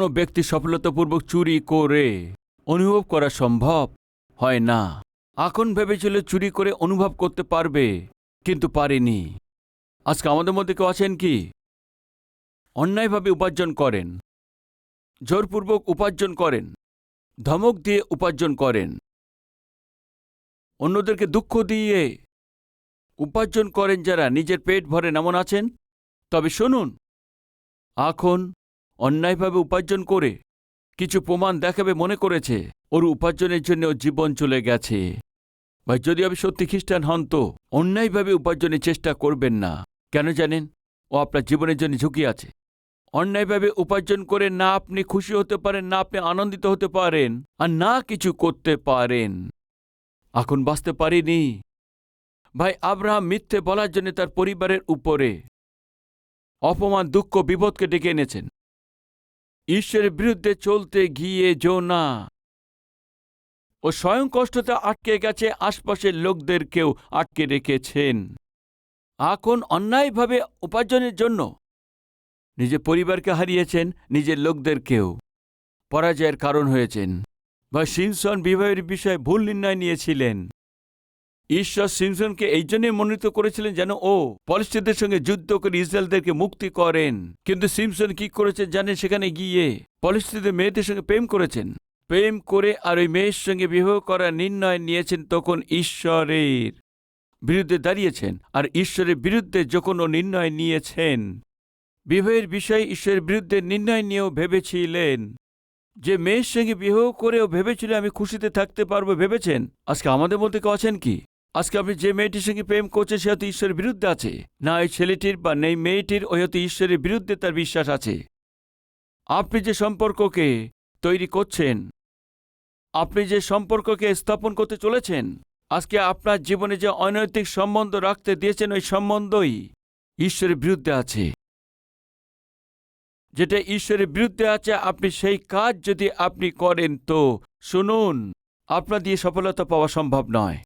কোনো ব্যক্তি সফলতাপূর্বক চুরি করে অনুভব করা সম্ভব? হয় না। এখন ভেবেছিল চুরি করে অনুভব করতে পারবে, কিন্তু পারেনি। আজকে আমাদের মধ্যে কেউ আছেন কি? অন্যায়ভাবে উপার্জন করেন। জোরপূর্বক উপার্জন করেন। ধমক দিয়ে উপার্জন করেন। অন্যদেরকে দুঃখ দিয়ে উপার্জন করেন যারা নিজের পেট ভরেন এমন আছেন? তবে শুনুন। এখন অন্যায়ভাবে উপার্জন করে। কিছু প্রমাণ দেখাবে মনে করেছে। ওর উপার্জনের জন্য ওর জীবন চলে গেছে। ভাই, যদি আপনি সত্যি খ্রিস্টান হন তো অন্যায়ভাবে উপার্জনের চেষ্টা করবেন না। কেন জানেন? ও আপনার জীবনের জন্য ঝুঁকি আছে। অন্যায়ভাবে উপার্জন করে না আপনি খুশি হতে পারেন, না আপনি আনন্দিত হতে পারেন আর না কিছু করতে পারেন। এখন বাঁচতে পারিনি। ভাই, আব্রাহাম মিথ্যে বলার জন্য তার পরিবারের উপরে অপমান, দুঃখ, বিপদকে ডেকে এনেছেন। ঈশ্বরের বিরুদ্ধে চলতে গিয়ে না। ও স্বয়ং কষ্টতে আটকে গেছে, আশপাশের লোকদেরকেও আটকে রেখেছেন। এখন অন্যায়ভাবে উপার্জনের জন্য? নিজের পরিবারকে হারিয়েছেন, নিজের লোকদেরকেও। পরাজয়ের কারণ হয়েছেন। বা সিমসন বিবাহের বিষয়ে ভুল নির্ণয় নিয়েছিলেন। ঈশ্বর সিমসনকে এই জন্যই মনোনীত করেছিলেন যেন, ও পলিস্টিদের সঙ্গে যুদ্ধ করে ইসরায়েলদেরকে মুক্তি করেন। কিন্তু সিমসন কি করেছেন জানেন সেখানে গিয়ে? পলিস্টিদের মেয়েদের সঙ্গে প্রেম করেছেন। প্রেম করে আর ওই মেয়ের সঙ্গে বিবাহ করার নির্ণয় নিয়েছেন তখন ঈশ্বরের বিরুদ্ধে দাঁড়িয়েছেন আর ঈশ্বরের বিরুদ্ধে যখন ও নির্ণয় নিয়েছেন। বিবাহের বিষয়ে ঈশ্বরের বিরুদ্ধে নির্ণয় নিয়েও ভেবেছিলেন। যে মেয়ের সঙ্গে বিবাহ করেও ভেবেছিল, আমি খুশিতে থাকতে পারব, ভেবেছেন? আজকে আমাদের মধ্যে কেউ আছেন কি? আজকে আপনি যে মেয়েটির সঙ্গে প্রেম করছে সে হয়তো ঈশ্বরের বিরুদ্ধে আছে। না ওই ছেলেটির বা নেই, মেয়েটির ওই হয়তো ঈশ্বরের বিরুদ্ধে তার বিশ্বাস আছে। আপনি যে সম্পর্ককে তৈরি করছেন, আপনি যে সম্পর্ককে স্থাপন করতে চলেছেন, আজকে আপনার জীবনে যে অনৈতিক সম্বন্ধ রাখতে দিয়েছেন, ওই সম্বন্ধই ঈশ্বরের বিরুদ্ধে আছে। যেটা ঈশ্বরের বিরুদ্ধে আছে, আপনি সেই কাজ যদি আপনি করেন, তো শুনুন, আপনার দিয়ে সফলতা পাওয়া সম্ভব নয়।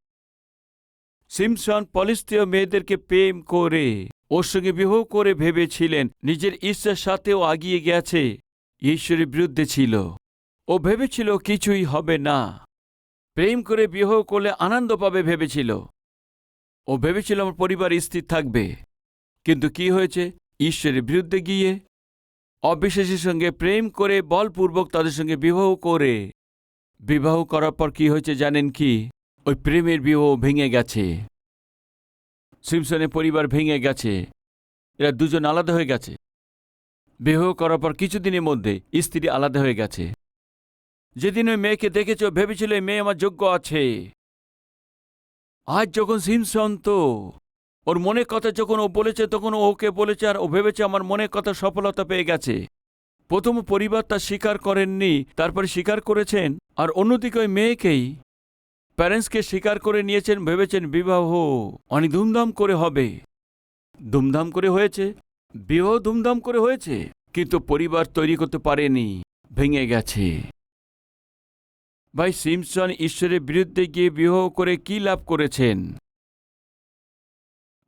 সিমসন পলিস্তীয় মেয়েদেরকে প্রেম করে, ওর সঙ্গে বিবাহ করে ভেবেছিলেন, নিজের ঈশ্বর সাথেও আগিয়ে গেছে। ঈশ্বরের বিরুদ্ধে ছিল। ও ভেবেছিল কিছুই হবে না। প্রেম করে বিবাহ করলে আনন্দ পাবে ভেবেছিল। ও ভেবেছিল আমার পরিবার স্থির থাকবে। কিন্তু কি হয়েছে? ঈশ্বরের বিরুদ্ধে গিয়ে অবিশ্বাসীর সঙ্গে প্রেম করে বলপূর্বক তাদের সঙ্গে বিবাহ করে। বিবাহ করার পর কি হয়েছে জানেন কি? ওই প্রেমের বিবাহ ভেঙে গেছে। সিমসনের পরিবার ভেঙে গেছে। এরা দুজন আলাদা হয়ে গেছে। বিবাহ করার পর কিছুদিনের মধ্যে স্ত্রী আলাদা হয়ে গেছে। যেদিন ওই মেয়েকে দেখেছ ভেবেছিল এই মেয়ে আমার যোগ্য আছে। আজ যখন সিমসন তো ওর মনের কথা যখন ও বলেছে, তখন ওকে বলেছে আর ও ভেবেছে আমার মনের কথা সফলতা পেয়ে গেছে। প্রথম পরিবার তা স্বীকার করেননি, তারপরে স্বীকার করেছেন আর অন্যদিকে ওই মেয়েকেই প্যারেন্টসকে স্বীকার করে নিয়েছেন, ভেবেছেন বিবাহ অনেক ধুমধাম করে হবে। ধুমধাম করে হয়েছে? বিবাহ ধুমধাম করে হয়েছে? কিন্তু পরিবার তৈরি করতে পারেনি, ভেঙে গেছে। ভাই সিমসন ঈশ্বরের বিরুদ্ধে গিয়ে বিবাহ করে কি লাভ করেছেন?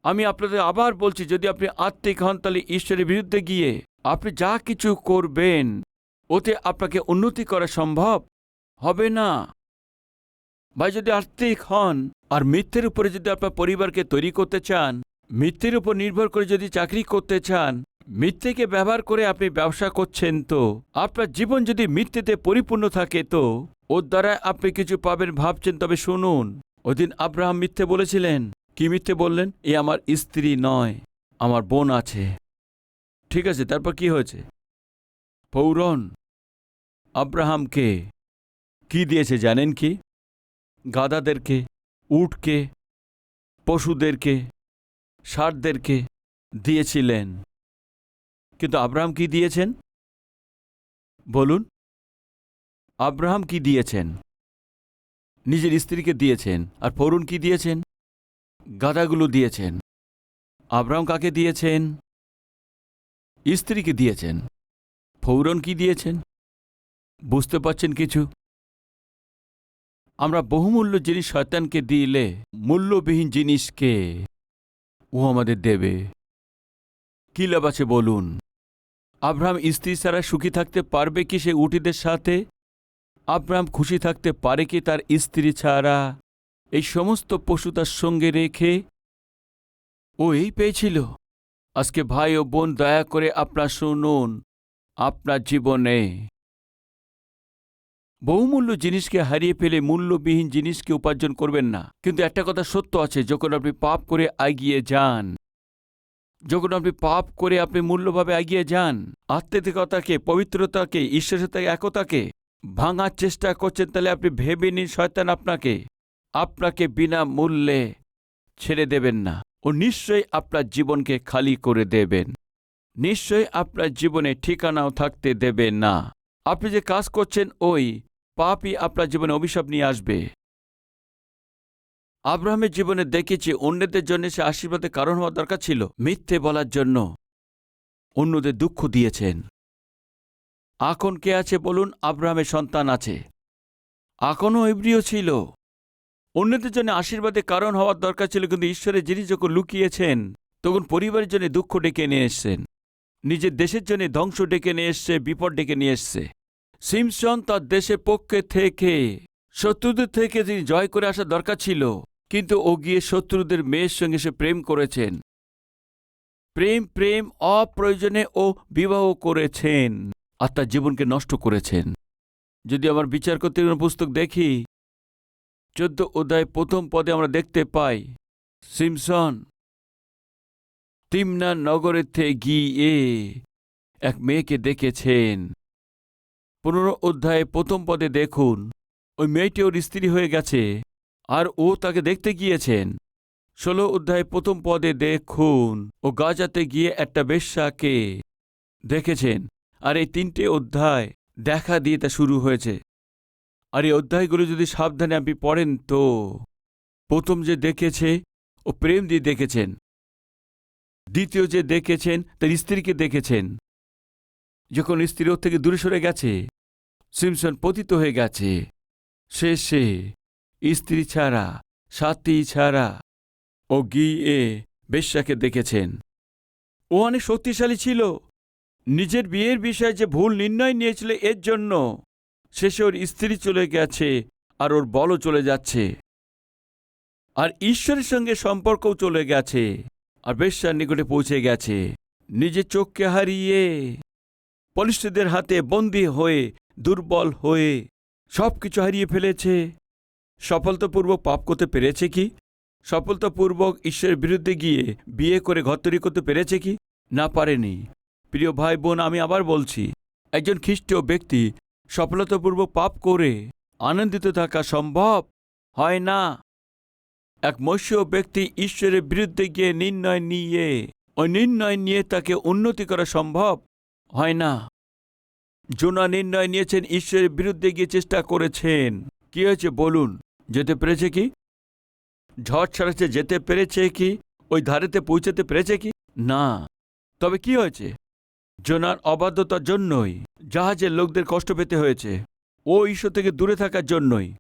আমি আপনাদের আবার বলছি, যদি আপনি আত্মিক হন, তাহলে ঈশ্বরের বিরুদ্ধে গিয়ে আপনি যা কিছু করবেন, ওতে আপনাকে উন্নতি করা সম্ভব? হবে না। ভাই, যদি আত্মিক হন আর মিথ্যের উপরে যদি আপনার পরিবারকে তৈরি করতে চান, মিথ্যের উপর নির্ভর করে যদি চাকরি করতে চান, মিথ্যেকে ব্যবহার করে আপনি ব্যবসা করছেন তো? আপনার জীবন যদি মিথ্যেতে পরিপূর্ণ থাকে তো? ওর দ্বারা আপনি কিছু পাবেন ভাবছেন, তবে শুনুন। ওদিন আব্রাহাম মিথ্যে বলেছিলেন, কি মিথ্যে বললেন? এ আমার স্ত্রী নয়, আমার বোন আছে। ঠিক আছে, তারপর কি হয়েছে? পৌরন আব্রাহামকে কি দিয়েছে জানেন কি? গাদাদেরকে, উটকে, পশুদেরকে ষাটদেরকে দিয়েছিলেন। কিন্তু আব্রাহাম কি দিয়েছেন? বলুন। আব্রাহাম কি দিয়েছেন? নিজের স্ত্রীকে দিয়েছেন। আর ফরুন কি দিয়েছেন? গাদাগুলো দিয়েছেন। আব্রাহাম কাকে দিয়েছেন? স্ত্রীকে দিয়েছেন। ফৌরন কি দিয়েছেন? বুঝতে পারছেন কিছু? আমরা বহুমূল্য জিনিস শয়তানকে দিলে, মূল্যবিহীন জিনিসকে ও আমাদের দেবে। কি লাভ আছে বলুন? আব্রাহাম স্ত্রী ছাড়া সুখী থাকতে পারবে কি সে উটিদের সাথে? আব্রাহাম খুশি থাকতে পারে কি তার স্ত্রী ছাড়া? এই সমস্ত পশু তার সঙ্গে রেখে ও এই পেয়েছিল। আজকে ভাই ও বোন, দয়া করে আপনার শুনুন, আপনার জীবনে বহুমূল্য জিনিসকে হারিয়ে ফেলে মূল্যবিহীন জিনিসকে উপার্জন করবেন না। কিন্তু একটা কথা সত্য আছে, যখন আপনি পাপ করে এগিয়ে যান, যখন আপনি পাপ করে আপনি মূল্যভাবে এগিয়ে যান আত্মীয়তাকে পবিত্রতাকে ঈশ্বরের সাথে একতাকে ভাঙার চেষ্টা করছেন, তাহলে আপনি ভেবে নিন, শয়তান আপনাকে আপনাকে বিনা মূল্যে ছেড়ে দেবেন না ও নিশ্চয়ই আপনার জীবনকে খালি করে দেবেন। নিশ্চয়ই আপনার জীবনে ঠিকানাও থাকতে দেবে না। আপনি যে কাজ করছেন ওই পাপই আপনার জীবনে অভিশাপ নিয়ে আসবে। আব্রাহামের জীবনে দেখেছি অন্যদের জন্য সে আশীর্বাদের কারণ হওয়া দরকার ছিল, মিথ্যে বলার জন্য। অন্যদের দুঃখ দিয়েছেন। এখন কে আছে বলুন? আব্রাহামের সন্তান আছে। এখনও ইব্রিয় ছিল। অন্যদের জন্য আশীর্বাদের কারণ হওয়ার দরকার ছিল, কিন্তু ঈশ্বরের জিনিস যখন লুকিয়েছেন, তখন পরিবারের জন্য দুঃখ ডেকে নিয়ে এসছেন। নিজের দেশের জন্য ধ্বংস ডেকে নিয়ে এসছে, বিপদ ডেকে নিয়ে এসছে। সিমসন তার দেশের পক্ষে থেকে, শত্রুদের থেকে তিনি জয় করে আসা দরকার ছিল, কিন্তু ও গিয়ে শত্রুদের মেয়ের সঙ্গে সে প্রেম করেছেন। প্রেম প্রেম, অপ্রয়োজনে ও বিবাহ করেছেন, আর তার জীবনকে নষ্ট করেছেন। যদি আমার বিচার করতে পুস্তক দেখি, চোদ্দ অধ্যায় প্রথম পদে আমরা দেখতে পাই সিমসন তিমনা নগরেতে গিয়ে এক মেয়েকে দেখেছেন। পনেরো অধ্যায়ে প্রথম পদে দেখুন, ওই মেয়েটি ওর স্ত্রী হয়ে গেছে আর ও তাকে দেখতে গিয়েছেন। ষোলো অধ্যায়ে প্রথম পদে দেখুন, ও গাজাতে গিয়ে একটা বেশ্যাকে দেখেছেন আর এই তিনটে অধ্যায় দেখা দিয়ে তা শুরু হয়েছে। আর এই অধ্যায়গুলো যদি সাবধানে আপনি পড়েন তো প্রথম যে দেখেছে, ও প্রেম দিয়ে দেখেছেন। দ্বিতীয় যে দেখেছেন, তার স্ত্রীকে দেখেছেন। যখন স্ত্রী ওর থেকে দূরে সরে গেছে, সিমসন পতিত হয়ে গেছে। শেষে স্ত্রী ছাড়া, সাথী ছাড়া, ও গিয়ে বেশ্যাকে দেখেছেন। ও অনেক শক্তিশালী ছিল। নিজের বিয়ের বিষয়ে যে ভুল নির্ণয় নিয়েছিল, এর জন্য শেষে ওর স্ত্রী চলে গেছে আর ওর বলও চলে যাচ্ছে। আর ঈশ্বরের সঙ্গে সম্পর্কও চলে গেছে। আর বেশ্যার নিকটে পৌঁছে গেছে। নিজের চোখকে হারিয়ে, পলিষ্ঠদের হাতে বন্দী হয়ে, দুর্বল হয়ে সব কিছু হারিয়ে ফেলেছে। সফলতাপূর্বক পাপ করতে পেরেছে কি? সফলতাপূর্বক ঈশ্বরের বিরুদ্ধে গিয়ে বিয়ে করে ঘর তৈরি করতে পেরেছে কি? না পারেনি। প্রিয় ভাই বোন আমি আবার বলছি, একজন খ্রিস্টীয় ব্যক্তি সফলতাপূর্বক পাপ করে আনন্দিত থাকা সম্ভব হয় না। এক মৎস্য ব্যক্তি ঈশ্বরের বিরুদ্ধে গিয়ে নির্ণয় নিয়ে ওই নির্ণয় নিয়ে তাকে উন্নতি করা সম্ভব? হয় না। জোনা নির্ণয় নিয়েছেন, ঈশ্বরের বিরুদ্ধে গিয়ে চেষ্টা করেছেন। কি হয়েছে বলুন? যেতে পেরেছে কি? ঝড় ছাড়াচ্ছে যেতে পেরেছে কি? ওই ধারেতে পৌঁছাতে পেরেছে কি? না। তবে কি হয়েছে? জোনার অবাধ্যতার জন্যই, জাহাজের লোকদের কষ্ট পেতে হয়েছে। ও ঈশ্বর থেকে দূরে থাকার জন্যই।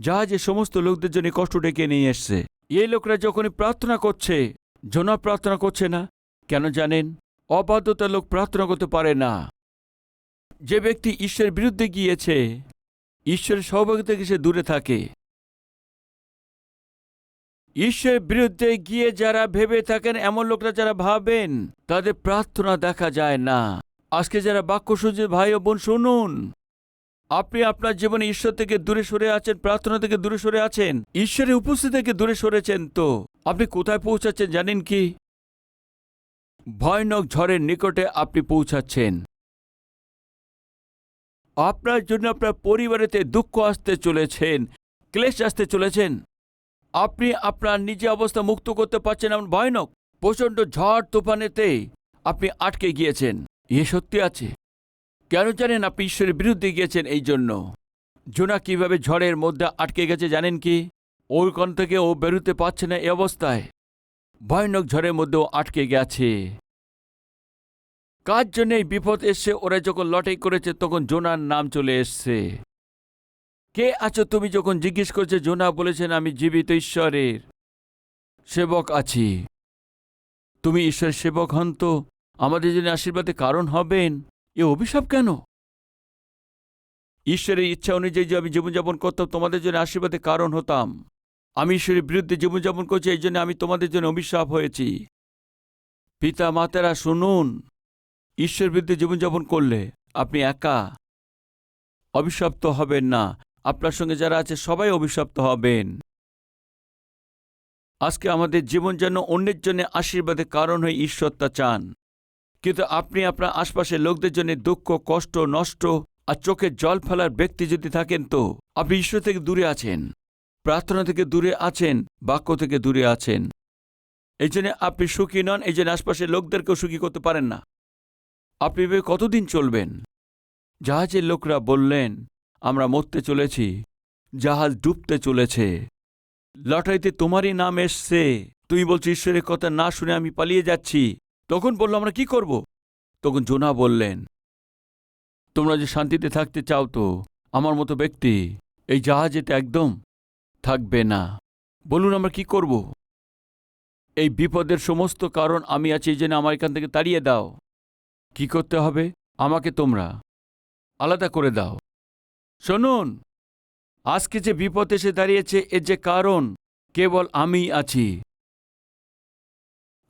জাহাজে সমস্ত লোকদের জন্য কষ্ট ডেকে নিয়ে এসছে। এই লোকরা যখনই প্রার্থনা করছে জোনা প্রার্থনা করছে না, কেন জানেন? অবাধ্যতার লোক প্রার্থনা করতে পারে না। যে ব্যক্তি ঈশ্বরের বিরুদ্ধে গিয়েছে, ঈশ্বরের সহভাগিতা থেকে সে দূরে থাকে। ঈশ্বরের বিরুদ্ধে গিয়ে যারা ভেবে থাকেন, এমন লোকরা যারা ভাবেন, তাদের প্রার্থনা দেখা যায় না। আজকে যারা বাক্য শুনছে, ভাই ও বোন, শুনুন। আপনি আপনার জীবনে ঈশ্বর থেকে দূরে সরে আছেন, প্রার্থনা থেকে দূরে সরে আছেন, ঈশ্বরের উপস্থিতি থেকে দূরে সরেছেন তো। আপনি কোথায় পৌঁছাচ্ছেন জানেন কি? ভয়ানক ঝড়ের নিকটে আপনি পৌঁছাচ্ছেন। আপনার জন্য আপনার পরিবারেতে দুঃখ আসতে চলেছেন, ক্লেশ আসতে চলেছেন। আপনি আপনার নিজে অবস্থা মুক্ত করতে পারছেন এমন ভয়ানক, প্রচণ্ড ঝড় তুফানেতে আপনি আটকে গিয়েছেন। এ সত্যি আছে। কেন জানেন আপনি ঈশ্বরের বিরুদ্ধে গিয়েছেন এই জন্য? জোনা কীভাবে ঝড়ের মধ্যে আটকে গেছে জানেন কি? ওর কোন থেকে ও বেরোতে পারছে না এ অবস্থায়। ভয়ানক ঝড়ের মধ্যেও আটকে গেছে। কার জন্য এই বিপদ এসছে? ওরা যখন লটাই করেছে, তখন জোনার নাম চলে এসছে। কে আছো তুমি যখন জিজ্ঞেস করছে? জোনা বলেছেন, আমি জীবিত ঈশ্বরের সেবক আছি। তুমি ঈশ্বরের সেবক হন তো। আমাদের জন্য আশীর্বাদে কারণ হবেন। এ অভিশাপ কেন? ঈশ্বরের ইচ্ছা অনুযায়ী যে আমি জীবনযাপন করতাম, তোমাদের জন্য আশীর্বাদের কারণ হতাম। আমি ঈশ্বরের বিরুদ্ধে জীবনযাপন করছি, এই জন্য আমি তোমাদের জন্য অভিশাপ হয়েছি। পিতা, মাতারা, শুনুন। ঈশ্বর বিরুদ্ধে জীবনযাপন করলে আপনি একা অভিশপ্ত হবেন না। আপনার সঙ্গে যারা আছে, সবাই অভিশপ্ত হবেন। আজকে আমাদের জীবন যেন অন্যের জন্য আশীর্বাদের কারণ হয়ে ঈশ্বরতা চান। কিন্তু আপনি আপনার আশপাশের লোকদের জন্য দুঃখ, কষ্ট, নষ্ট আর চোখে জল ফেলার ব্যক্তি যদি থাকেন তো? আপনি ঈশ্বর থেকে দূরে আছেন, প্রার্থনা থেকে দূরে আছেন, বাক্য থেকে দূরে আছেন। এই জন্য আপনি সুখী নন, এই জন্য আশপাশের লোকদেরকেও সুখী করতে পারেন না। আপনি কতদিন চলবেন? জাহাজের লোকরা বললেন, আমরা মরতে চলেছি, জাহাজ ডুবতে চলেছে। লটারিতে তোমারই নাম এসছে। তুমি বলছো, ঈশ্বরের কথা না শুনে আমি পালিয়ে যাচ্ছি। তখন বলল, আমরা কি করব? তখন জোনা বললেন, তোমরা যে শান্তিতে থাকতে চাও তো, আমার মতো ব্যক্তি এই জাহাজেতে একদম থাকবে না। বলুন, আমরা কি করব? এই বিপদের সমস্ত কারণ আমি আছি, এই জন্য আমার এখান থেকে তাড়িয়ে দাও। কি করতে হবে? আমাকে তোমরা আলাদা করে দাও। শুনুন, আজকে যে বিপদ এসে দাঁড়িয়েছে, এর যে কারণ কেবল আমি আছি।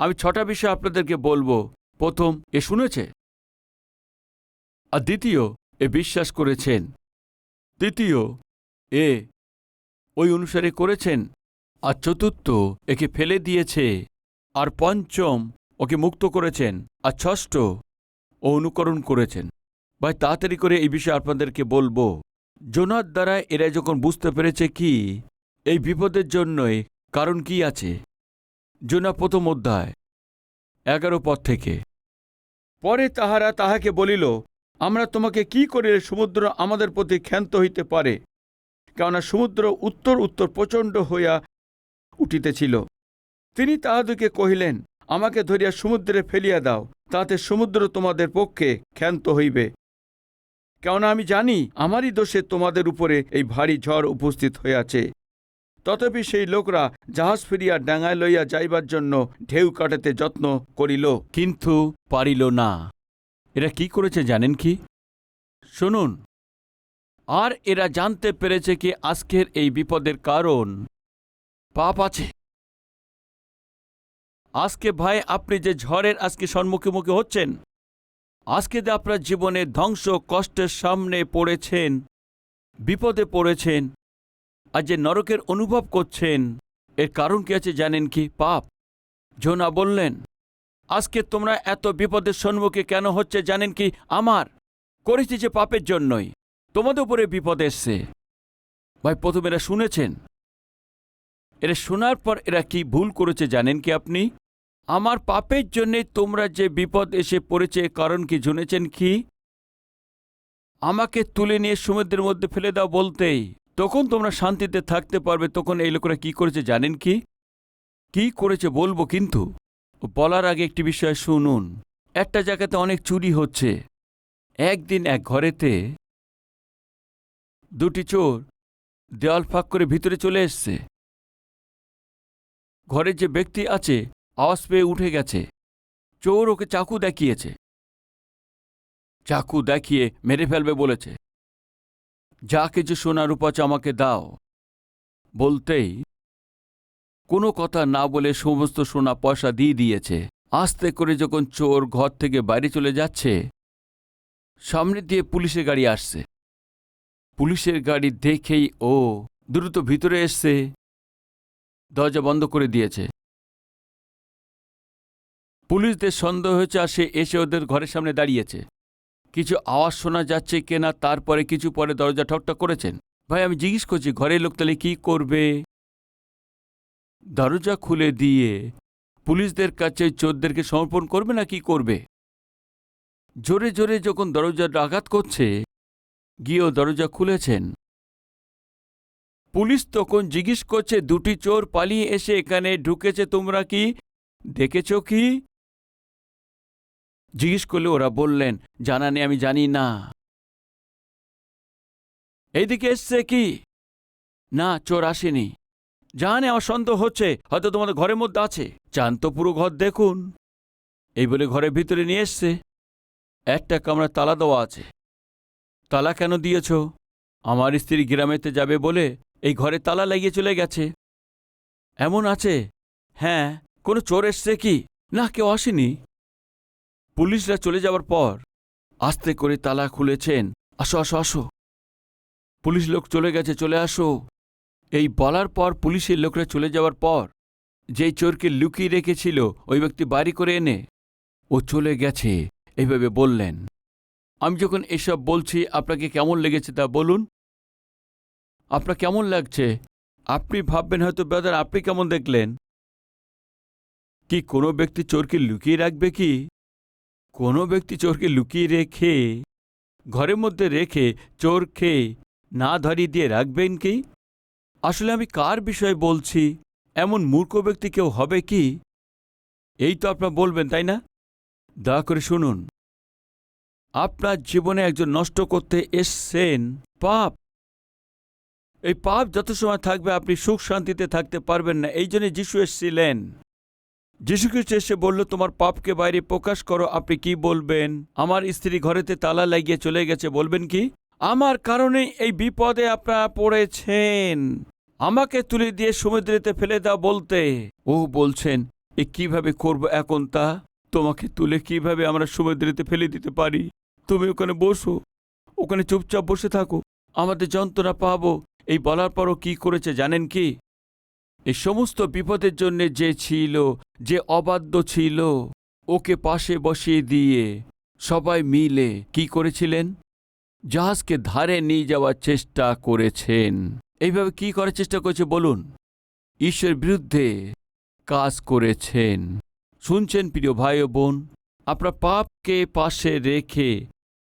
আমি ছটা বিষয় আপনাদেরকে বলব। প্রথম, এ শুনেছে? আর দ্বিতীয়, এ বিশ্বাস করেছেন? তৃতীয়, এ ওই অনুসারে করেছেন? আর চতুর্থ, একে ফেলে দিয়েছে? আর পঞ্চম, ওকে মুক্ত করেছেন? আর ষষ্ঠ, ও অনুকরণ করেছেন? ভাই, তাড়াতাড়ি করে এই বিষয়ে আপনাদেরকে বলব। জোনার দ্বারা এরা যখন বুঝতে পেরেছে কি, এই বিপদের জন্যই কারণ কি আছে? জোনা প্রথম অধ্যায়, এগারো পদ থেকে। পরে তাহারা তাহাকে বলিল, আমরা তোমাকে কি করিলে সমুদ্র আমাদের প্রতি ক্ষান্ত হইতে পারে? কেননা সমুদ্র উত্তর উত্তর প্রচণ্ড হইয়া উঠিতেছিল। তিনি তাহাদিকে কহিলেন, আমাকে ধরিয়া সমুদ্রে ফেলিয়া দাও, তাতে সমুদ্র তোমাদের পক্ষে ক্ষান্ত হইবে। কেননা আমি জানি, আমারই দোষে তোমাদের উপরে এই ভারী ঝড় উপস্থিত হইয়াছে। তথাপি সেই লোকরা জাহাজ ফিরিয়া ডাঙায় লইয়া যাইবার জন্য ঢেউ কাটাতে যত্ন করিল, কিন্তু পারিল না। এরা কি করেছে জানেন কি? শুনুন, আর এরা জানতে পেরেছে কি আজকের এই বিপদের কারণ। পাপ আছে। আজকে ভাই, আপনি যে ঝড়ের আজকে সম্মুখীমুখী হচ্ছেন, আজকে যে আপনার জীবনে ধ্বংস কষ্টের সামনে পড়েছেন, বিপদে পড়েছেন আর যে নরকের অনুভব করছেন, এর কারণ কি আছে জানেন কি? পাপ। জোনা বললেন, আজকে তোমরা এত বিপদের সম্মুখে কেন হচ্ছে জানেন কি? আমার। করেছি যে পাপের জন্যই। তোমাদের উপরে বিপদ এসছে। ভাই, প্রথম এরা শুনেছেন। এরা শোনার পর এরা কি ভুল করেছে জানেন কি আপনি? আমার পাপের জন্যে তোমরা যে বিপদ এসে পড়েছে কারণ কি জুনেছেন কি? আমাকে তুলে নিয়ে সমুদ্রের মধ্যে ফেলে দাও বলতেই। তখন তোমরা শান্তিতে থাকতে পারবে। তখন এই লোকেরা কি করেছে জানেন কি? কি করেছে বলব কিন্তু? বলার আগে একটি বিষয় শুনুন। একটা জায়গাতে অনেক চুরি হচ্ছে। একদিন এক ঘরেতে দুটি চোর দেওয়াল ফাঁক করে ভিতরে চলে এসছে। ঘরে যে ব্যক্তি আছে, আওয়াজ পেয়ে উঠে গেছে। চোর ওকে চাকু দেখিয়েছে। চাকু দেখিয়ে মেরে ফেলবে বলেছে। যা কিছু সোনার উপাচ আমাকে দাও। বলতেই কোনো কথা না বলে সমস্ত সোনা পয়সা দিয়ে দিয়েছে। আস্তে করে যখন চোর ঘর থেকে বাইরে চলে যাচ্ছে, সামনে দিয়ে পুলিশের গাড়ি আসছে। পুলিশের গাড়ি দেখেই ও দ্রুত ভিতরে এসছে, দরজা বন্ধ করে দিয়েছে। পুলিশদের সন্দেহ হয়েছে আর সে এসে ওদের ঘরের সামনে দাঁড়িয়েছে। কিছু আওয়াজ শোনা যাচ্ছে কেনা তারপরে কিছু পরে দরজা ঠকঠক করেছেন। ভাই, আমি জিজ্ঞেস করছি, ঘরের লোক তাহলে কী করবে? দরজা খুলে দিয়ে পুলিশদের কাছে চোরদেরকে সমর্পণ করবে না কি করবে? জোরে জোরে যখন দরজা আঘাত করছে, গিয়েও দরজা খুলেছেন। পুলিশ তখন জিজ্ঞেস করছে, দুটি চোর পালিয়ে এসে এখানে ঢুকেছে, তোমরা কি দেখেছ কি? জিজ্ঞেস করলে ওরা বললেন, জানা নেই, আমি জানি না। এইদিকে এসছে কি? না, চোর আসেনি। জানে, আমার সন্দেহ হচ্ছে, হয়তো তোমাদের ঘরের মধ্যে আছে। চান তো পুরো ঘর দেখুন। এই বলে ঘরের ভিতরে নিয়ে এসছে। একটা কামরা তালা দেওয়া আছে। তালা কেন দিয়েছ? আমার স্ত্রী গ্রামেতে যাবে বলে এই ঘরে তালা লাগিয়ে চলে গেছে। এমন আছে? হ্যাঁ কোনো চোর এসছে কি? না, কেউ আসেনি। পুলিশরা চলে যাওয়ার পর আস্তে করে তালা খুলেছেন। আসো আসো আসো। পুলিশ লোক চলে গেছে, চলে আসো। এই বলার পর পুলিশের লোকরা চলে যাওয়ার পর যেই চোরকে লুকিয়ে রেখেছিল, ওই ব্যক্তি বাড়ি করে এনে ও চলে গেছে। এইভাবে বললেন। আমি যখন এসব বলছি, আপনাকে কেমন লেগেছে তা বলুন। আপনার কেমন লাগছে? আপনি ভাববেন হয়তো, ব্রাদার, আপনি কেমন দেখলেন? কি কোনো ব্যক্তি চোরকে লুকিয়ে রাখবে কি? কোনো ব্যক্তি চোরকে লুকিয়ে রেখে, ঘরের মধ্যে রেখে চোর খেয়ে না ধরিয়ে দিয়ে রাখবেন কি? আসলে আমি কার বিষয়ে বলছি? এমন মূর্খ ব্যক্তি কেউ হবে কি? এই তো আপনার বলবেন, তাই না? দয়া করে শুনুন। আপনার জীবনে একজন নষ্ট করতে এসছেন পাপ। এই পাপ যত সময় থাকবে আপনি সুখ শান্তিতে থাকতে পারবেন না। এই জন্য যিশু এসছিলেন। যিশু খ্রিস্ট এসে বলল, তোমার পাপকে বাইরে প্রকাশ করো, আপনি কি বলবেন? আমার স্ত্রী ঘরেতে তালা লাগিয়ে চলে গেছে, বলবেন কি, আমার কারণে এই বিপদে আপনারা পড়েছেন। আমাকে তুলে দিয়ে সমুদ্রেতে ফেলে দাও বলতে। ও বলছেন, এ কীভাবে করব এখন তা? তোমাকে তুলে কীভাবে আমরা সমুদ্রেতে ফেলে দিতে পারি? তুমি ওখানে বসো, ওখানে চুপচাপ বসে থাকো। আমাদের যন্ত্রণা পাবো। এই বলার পরও কি করেছে জানেন কি? এই সমস্ত বিপদের জন্য যে ছিল, যে অবাধ্য ছিল, ওকে পাশে বসিয়ে দিয়ে সবাই মিলে কি করেছিলেন? জাহাজকে ধারে নিয়ে যাওয়ার চেষ্টা করেছেন। এইভাবে কি করার চেষ্টা করেছে বলুন? ঈশ্বরের বিরুদ্ধে কাজ করেছেন। শুনছেন প্রিয় ভাই ও বোন, আপনার পাপকে পাশে রেখে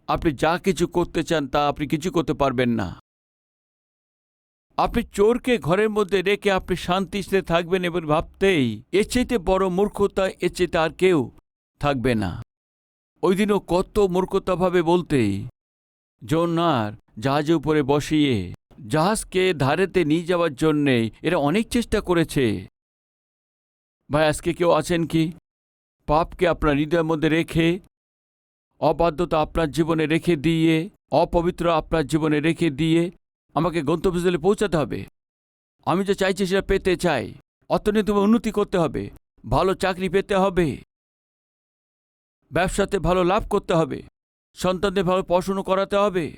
আপনি যা কিছু করতে চান তা আপনি কিছু করতে পারবেন না। আপনি চোরকে ঘরের মধ্যে রেখে আপনি শান্তিতে থাকবেন এবং ভাবতেই এর চাইতে বড় মূর্খতা, এর চাইতে আর কেউ থাকবে না। ওই দিনও কত মূর্খতাভাবে বলতেই জোনার জাহাজের উপরে বসিয়ে, জাহাজকে ধারেতে নিয়ে যাওয়ার জন্যে এরা অনেক চেষ্টা করেছে। ভাই, আজকে কেউ আছেন কি? পাপকে আপনার হৃদয়ের মধ্যে রেখে, অবাধ্যতা আপনার জীবনে রেখে দিয়ে, অপবিত্র আপনার জীবনে রেখে দিয়ে আমাকে গন্তব্যস্থলে পৌঁছাতে হবে। আমি যা চাইছি সেটা পেতে চাই। অর্থনীতি উন্নতি করতে হবে। ভালো চাকরি পেতে হবে। ব্যবসাতে ভালো লাভ করতে হবে। সন্তানদের ভালো পড়াশুনো করাতে হবে।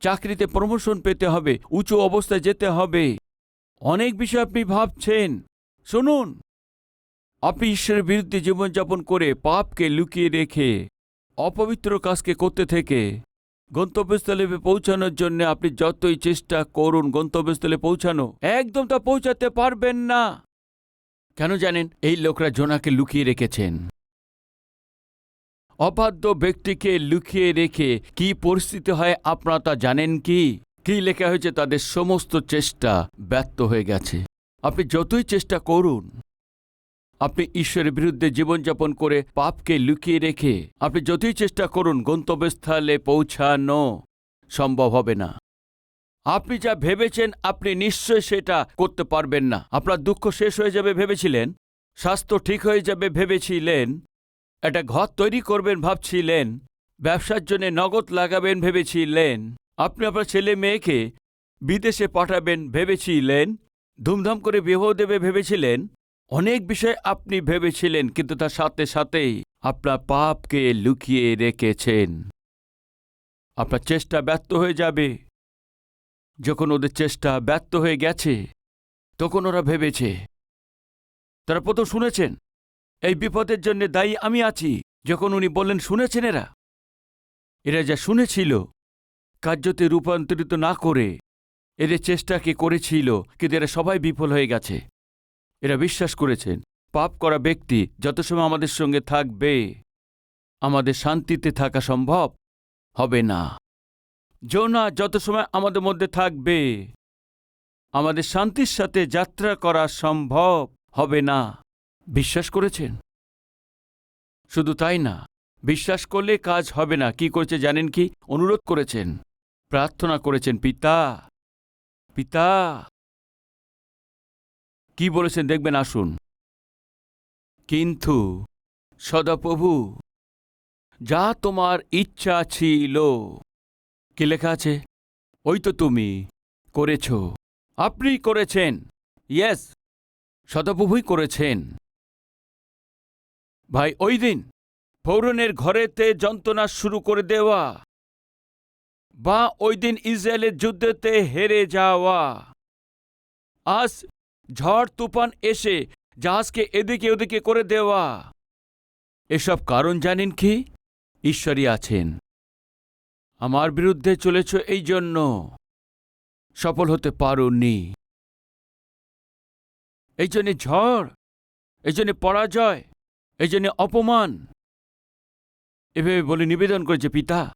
চাকরিতে প্রমোশন পেতে হবে। উঁচু অবস্থায় যেতে হবে। অনেক বিষয় আপনি ভাবছেন। শুনুন। আপনি ঈশ্বরের বিরুদ্ধে জীবনযাপন করে পাপকে লুকিয়ে রেখে, অপবিত্র কাজকে করতে থেকে। গন্তব্যস্থলে পৌঁছানোর জন্য আপনি যতই চেষ্টা করুন গন্তব্যস্থলে পৌঁছানো, একদম তা পৌঁছাতে পারবেন না। কেন জানেন? এই লোকরা জোনাকে লুকিয়ে রেখেছেন। অবাধ্য ব্যক্তিকে লুকিয়ে রেখে কি পরিস্থিতি হয় আপনারা তা জানেন কি? কি লেখা হয়েছে তাদের সমস্ত চেষ্টা ব্যর্থ হয়ে গেছে। আপনি যতই চেষ্টা করুন আপনি ঈশ্বরের বিরুদ্ধে জীবনযাপন করে পাপকে লুকিয়ে রেখে আপনি যতই চেষ্টা করুন গন্তব্যস্থলে পৌঁছানো সম্ভব হবে না। আপনি যা ভেবেছেন আপনি নিশ্চয় সেটা করতে পারবেন না। আপনার দুঃখ শেষ হয়ে যাবে ভেবেছিলেন? স্বাস্থ্য ঠিক হয়ে যাবে ভেবেছিলেন? একটা ঘর তৈরি করবেন ভাবছিলেন? ব্যবসার জন্য নগদ লাগাবেন ভেবেছিলেন? আপনি আপনার ছেলে মেয়েকে বিদেশে পাঠাবেন ভেবেছিলেন? ধুমধাম করে বিবাহ দেবে ভেবেছিলেন? অনেক বিষয় আপনি ভেবেছিলেন, কিন্তু তার সাথে সাথেই আপনার পাপকে লুকিয়ে রেখেছেন। আপনার চেষ্টা ব্যর্থ হয়ে যাবে। যখন ওদের চেষ্টা ব্যর্থ হয়ে গেছে, তখন ওরা ভেবেছে, তারা প্রথম শুনেছেন, এই বিপদের জন্য দায়ী আমি আছি। যখন উনি বললেন, শুনেছেন এরা? এরা যা শুনেছিল, কার্যতে রূপান্তরিত না করে এদের চেষ্টাকে করেছিল, কিন্তু এরা সবাই বিফল হয়ে গেছে। এরা বিশ্বাস করেছেন। পাপ করা ব্যক্তি যত সময় আমাদের সঙ্গে থাকবে, আমাদের শান্তিতে থাকা সম্ভব হবে না। যৌনা যত সময় আমাদের মধ্যে থাকবে, আমাদের শান্তির সাথে যাত্রা করা সম্ভব হবে না। বিশ্বাস করেছেন? শুধু তাই না, বিশ্বাস করলে কাজ হবে না। কি করেছে জানেন কি? অনুরোধ করেছেন, প্রার্থনা করেছেন, পিতা পিতা কি বলেছেন? দেখবেন, আসুন। কিন্তু, সদাপ্রভু, যা তোমার ইচ্ছা ছিল, কি লেখা আছে? ওই তো তুমি করেছ। আপনি করেছেন। ইয়েস, সদাপ্রভুই করেছেন। ভাই, ওই দিন ফৌরনের ঘরেতে যন্ত্রণা শুরু করে দেওয়া বা ওই দিন ইসরায়েলের যুদ্ধেতে হেরে যাওয়া। আজ ঝড় তুফান এসে জাহাজকে এদিকে ওদিকে করে দেওয়া। এসব কারণ জানেন কি? ঈশ্বরই আছেন। আমার বিরুদ্ধে চলেছ এই জন্য। সফল হতে পারোনি। এই জন্যে ঝড়, এই জন্যে পরাজয়, এই জন্যে অপমান। এভাবে বলে নিবেদন করেছে পিতা।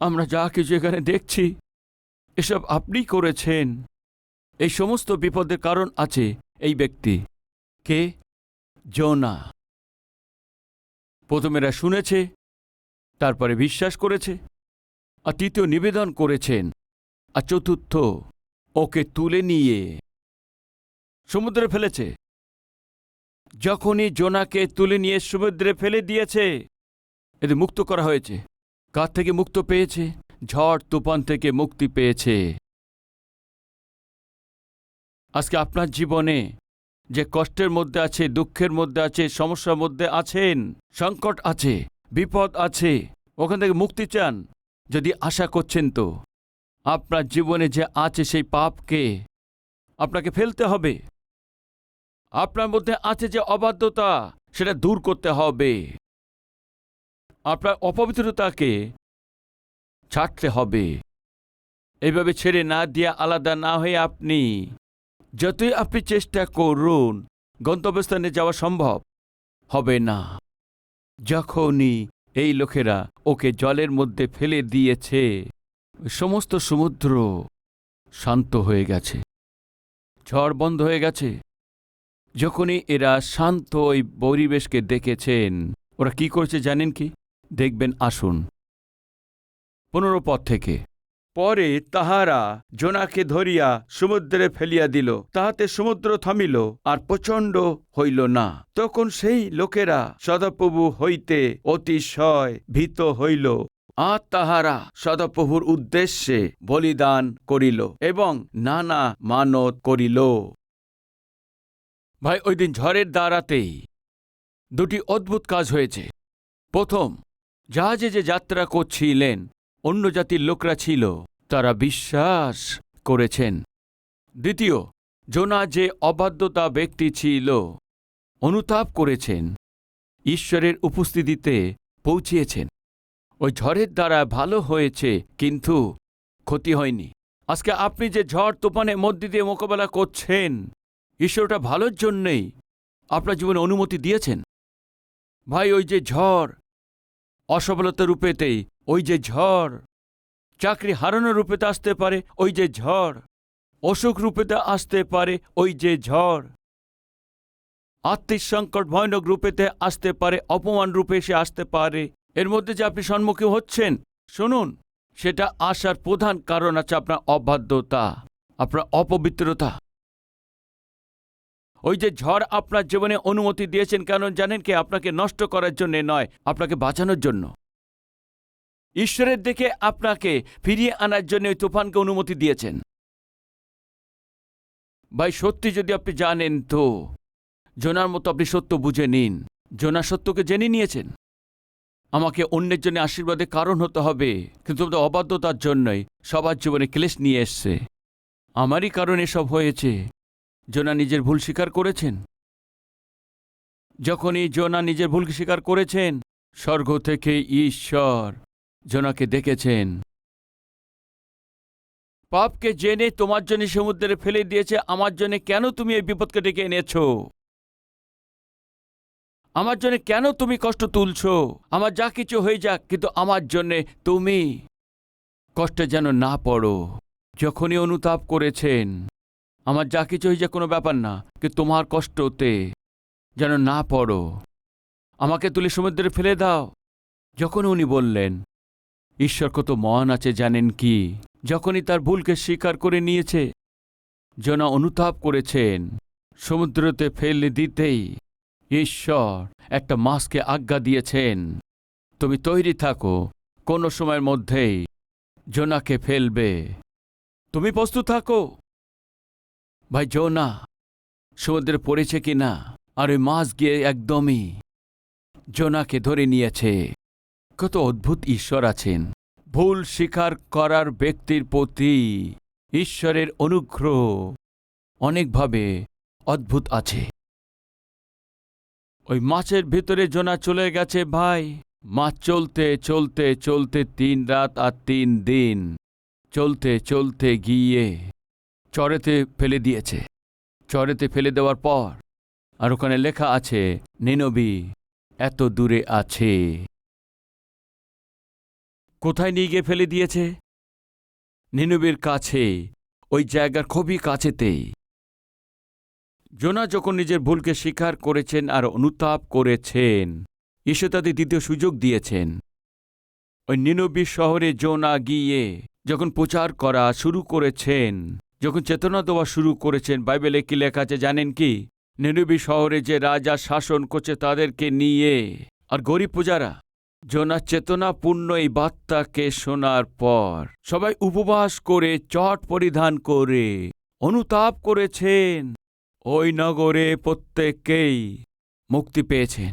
আমরা যা কিছু এখানে দেখছি, এসব আপনি করেছেন। এই সমস্ত বিপদের কারণ আছে এই ব্যক্তি। কে? জোনা। প্রথমেরা শুনেছে, তারপরে বিশ্বাস করেছে, আর তৃতীয় নিবেদন করেছেন, আর চতুর্থ ওকে তুলে নিয়ে সমুদ্রে ফেলেছে। যখনই জোনাকে তুলে নিয়ে সমুদ্রে ফেলে দিয়েছে, এদের মুক্ত করা হয়েছে। কার থেকে মুক্ত পেয়েছে? ঝড়, তুফান থেকে মুক্তি পেয়েছে। আজকে আপনার জীবনে যে কষ্টের মধ্যে আছে, দুঃখের মধ্যে আছে, সমস্যার মধ্যে আছেন, সংকট আছে, বিপদ আছে, ওখান থেকে মুক্তি চান, যদি আশা করছেন তো। আপনার জীবনে যে আছে সেই পাপকে আপনাকে ফেলতে হবে। আপনার মধ্যে আছে যে অবাধ্যতা, সেটা দূর করতে হবে। আপনার অপবিত্রতাকে ছাড়তে হবে। এইভাবে ছেড়ে না দিয়ে আলাদা না হয়ে আপনি যতই আপনি চেষ্টা করুন, গন্তব্যস্থানে যাওয়া সম্ভব হবে না। যখনই এই লোকেরা ওকে জলের মধ্যে ফেলে দিয়েছে, সমস্ত সমুদ্র শান্ত হয়ে গেছে। ঝড় বন্ধ হয়ে গেছে। যখনই এরা শান্ত ওই পরিবেশকে দেখেছেন, ওরা কি করছে জানেন কি? দেখবেন, আসুন। পনেরো পথ থেকে পরে তাহারা জোনাকে ধরিয়া সমুদ্রে ফেলিয়া দিল, তাহাতে সমুদ্র থামিল আর প্রচণ্ড হইল না। তখন সেই লোকেরা সদাপ্রভু হইতে অতিশয় ভীত হইল আর তাহারা সদাপ্রভুর উদ্দেশ্যে বলিদান করিল এবং নানা মানত করিল। ভাই, ওই দিন ঝড়ের দ্বারাতেই দুটি অদ্ভুত কাজ হয়েছে। প্রথম, জাহাজে যে যাত্রা করছিলেন অন্য জাতির লোকরা ছিল, তারা বিশ্বাস করেছেন। দ্বিতীয়, জোনা যে অবাধ্যতা ব্যক্তি ছিল, অনুতাপ করেছেন, ঈশ্বরের উপস্থিতিতে পৌঁছিয়েছেন ওই ঝড়ের দ্বারা ভালো হয়েছে, কিন্তু ক্ষতি হয়নি। আজকে আপনি যে ঝড় তুফানের মধ্যে দিয়ে মোকাবেলা করছেন, ঈশ্বরটা ভালোর জন্যেই আপনার জীবনে অনুমতি দিয়েছেন। ভাই, ওই যে ঝড়, অসফলতা রূপেতেই ওই যে ঝড়। চাকরি হারানোর রূপেতে আসতে পারে, ওই যে ঝড়। অসুখ রূপেতে আসতে পারে, ওই যে ঝড়। আর্থিক সংকট, ভয়ানক রূপেতে আসতে পারে, অপমান রূপে এসে আসতে পারে। এর মধ্যে যে আপনি সম্মুখীন হচ্ছেন, শুনুন, সেটা আসার প্রধান কারণ আছে আপনার অবাধ্যতা, আপনার অপবিত্রতা। ওই যে ঝড় আপনার জীবনে অনুমতি দিয়েছেন কেন জানেন কি? আপনাকে নষ্ট করার জন্যে নয়, আপনাকে বাঁচানোর জন্য। ঈশ্বরের দিকে আপনাকে ফিরিয়ে আনার জন্য ওই তুফানকে অনুমতি দিয়েছেন। ভাই, সত্যি যদি আপনি জানেন তো, জোনার মতো আপনি সত্য বুঝে নিন। জোনা সত্যকে জেনে নিয়েছেন। আমাকে অন্যের জন্য আশীর্বাদের কারণ হতে হবে, কিন্তু আমাদের অবাধ্যতার জন্যই সবার জীবনে ক্লেশ নিয়ে এসছে। আমারই কারণে সব হয়েছে। জোনা নিজের ভুল স্বীকার করেছেন। যখনই জোনা নিজের ভুল স্বীকার করেছেন, স্বর্গ থেকে ঈশ্বর জোনাকে দেখেছেন পাপকে জেনে তোমার জন্য সমুদ্রে ফেলে দিয়েছে, আমার জন্য কেন তুমি এই বিপদকে ডেকে এনেছো? আমার জন্য কেন তুমি কষ্ট তুলছো? আমার যা কিছু হয়ে যাক, কিন্তু আমার জন্যে তুমি কষ্টে যেন না পড়ো। যখনই অনুতাপ করেছেন, আমার যা কিছু হয়ে যাক কোনো ব্যাপার না, কিন্তু তোমার কষ্টতে যেন না পড়ো। আমাকে তুলে সমুদ্রে ফেলে দাও। যখন উনি বললেন ঈশ্বর কত মহান আছে জানেন কি? যখনই তার ভুলকে স্বীকার করে নিয়েছে, জনা অনুতাপ করেছেন। সমুদ্রতে ফেলে দিতেই ঈশ্বর একটা মাসকে আজ্ঞা দিয়েছেন। তুমি তৈরি থাকো, কোনো সময়ের মধ্যেই জোনাকে ফেলবে। তুমি প্রস্তুত থাকো। ভাই জোনা, সমুদ্রে পড়েছে কি না আর ওই মাছ গিয়ে একদমই জোনাকে ধরে নিয়েছে। কত অদ্ভুত ঈশ্বর আছেন। ভুল স্বীকার করার ব্যক্তির প্রতি ঈশ্বরের অনুগ্রহ অনেকভাবে অদ্ভুত আছে। ওই মাছের ভিতরে জোনা চলে গেছে, ভাই। মাছ চলতে চলতে চলতে তিন রাত আর তিন দিন। চলতে চলতে গিয়ে চরেতে ফেলে দিয়েছে। চরেতে ফেলে দেওয়ার পর, আর ওখানে লেখা আছে, নিনবি এত দূরে আছে। কোথায় নিয়ে গিয়ে ফেলে দিয়েছে? নিনবির কাছে, ওই জায়গার খুবই কাছেতেই জোনা যখন নিজের ভুলকে স্বীকার করেছেন আর অনুতাপ করেছেন ঈশ্বর তাদের দ্বিতীয় সুযোগ দিয়েছেন। ওই নিনবী শহরে জোনা গিয়ে যখন প্রচার করা শুরু করেছেন, যখন চেতনা দেওয়া শুরু করেছেন, বাইবেলে কি লেখা আছে জানেন কি? নিনবী শহরে যে রাজা শাসন করছে তাদেরকে নিয়ে, আর গরিব পূজারা জোনা চেতনাপূর্ণ এই বার্তাকে শোনার পর সবাই উপবাস করে চট পরিধান করে, অনুতাপ করেছেন। ওই নগরে প্রত্যেককেই মুক্তি পেয়েছেন।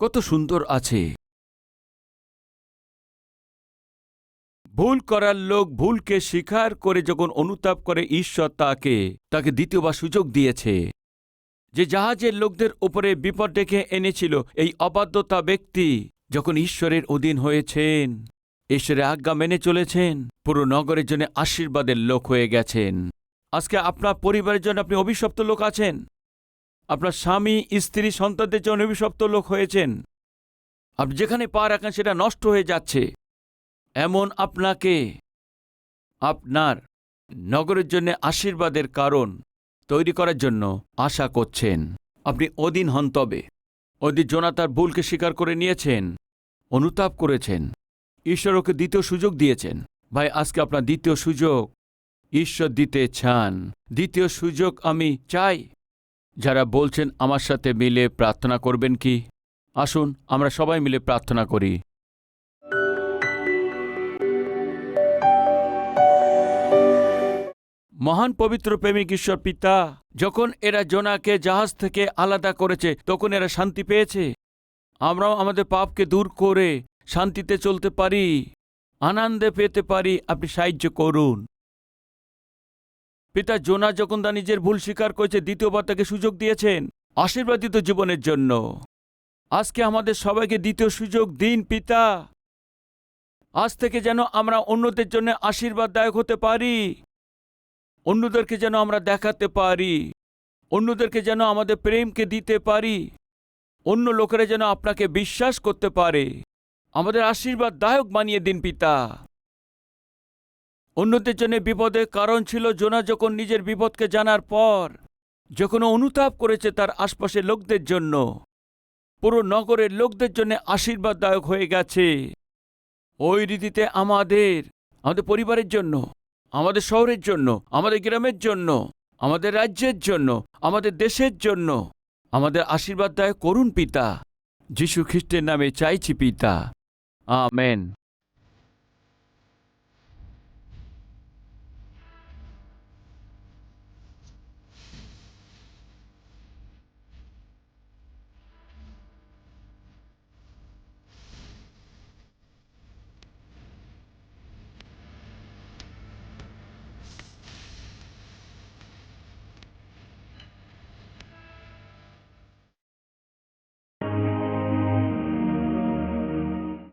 কত সুন্দর আছে। ভুল করার লোক ভুলকে স্বীকার করে যখন অনুতাপ করে ঈশ্বর তাকে তাকে দ্বিতীয়বার সুযোগ দিয়েছে। যে জাহাজের লোকদের উপরে বিপদ ডেকে এনেছিল এই অবাধ্যতা ব্যক্তি যখন ঈশ্বরের অধীন হয়েছেন, ঈশ্বরের আজ্ঞা মেনে চলেছেন, পুরো নগরের জন্য আশীর্বাদের লোক হয়ে গেছেন। আজকে আপনার পরিবারের জন্য আপনি অভিশপ্ত লোক আছেন। আপনার স্বামী, স্ত্রী, সন্তানদের জন্য অভিশপ্ত লোক হয়েছেন। আপনি যেখানে পা রাখেন সেটা নষ্ট হয়ে যাচ্ছে। এমন আপনাকে আপনার নগরের জন্য আশীর্বাদের কারণ তৈরি করার জন্য আশা করছেন। আপনি অধীন হন তবে। জোনা তার ভুলকে স্বীকার করে নিয়েছেন, অনুতাপ করেছেন। ঈশ্বর ওকে দ্বিতীয় সুযোগ দিয়েছেন। ভাই, আজকে আপনার দ্বিতীয় সুযোগ। ঈশ্বর দিতে চান। দ্বিতীয় সুযোগ আমি চাই। যারা বলছেন আমার সাথে মিলে প্রার্থনা করবেন কি? আসুন, আমরা সবাই মিলে প্রার্থনা করি। মহান পবিত্র প্রেমিক ঈশ্বর পিতা, যখন এরা জোনাকে জাহাজ থেকে আলাদা করেছে, তখন এরা শান্তি পেয়েছে। আমরাও আমাদের পাপকে দূর করে শান্তিতে চলতে পারি, আনন্দে পেতে পারি। আপনি সাহায্য করুন। পিতা জোনা যখন তা নিজের ভুল স্বীকার করেছে, দ্বিতীয়বার তাকে সুযোগ দিয়েছেন আশীর্বাদিত জীবনের জন্য। আজকে আমাদের সবাইকে দ্বিতীয় সুযোগ দিন পিতা। আজ থেকে যেন আমরা অন্যদের জন্য আশীর্বাদদায়ক হতে পারি। অন্যদেরকে যেন আমরা দেখাতে পারি। অন্যদেরকে যেন আমাদের প্রেমকে দিতে পারি। অন্য লোকেরা যেন আপনাকে বিশ্বাস করতে পারে। আমাদের আশীর্বাদ দায়ক বানিয়ে দিন পিতা। অন্যদের জন্য বিপদের কারণ ছিল জোনা যখন নিজের বিপদকে জানার পর, যখন অনুতাপ করেছে তার আশপাশের লোকদের জন্য। পুরো নগরের লোকদের জন্য আশীর্বাদদায়ক হয়ে গেছে। ওই রীতিতে আমাদের আমাদের পরিবারের জন্য আমাদের শহরের জন্য, আমাদের গ্রামের জন্য, আমাদের রাজ্যের জন্য, আমাদের দেশের জন্য। আমাদের আশীর্বাদ দেয় করুন পিতা। যীশু খ্রিস্টের নামে চাইছি পিতা। আমেন।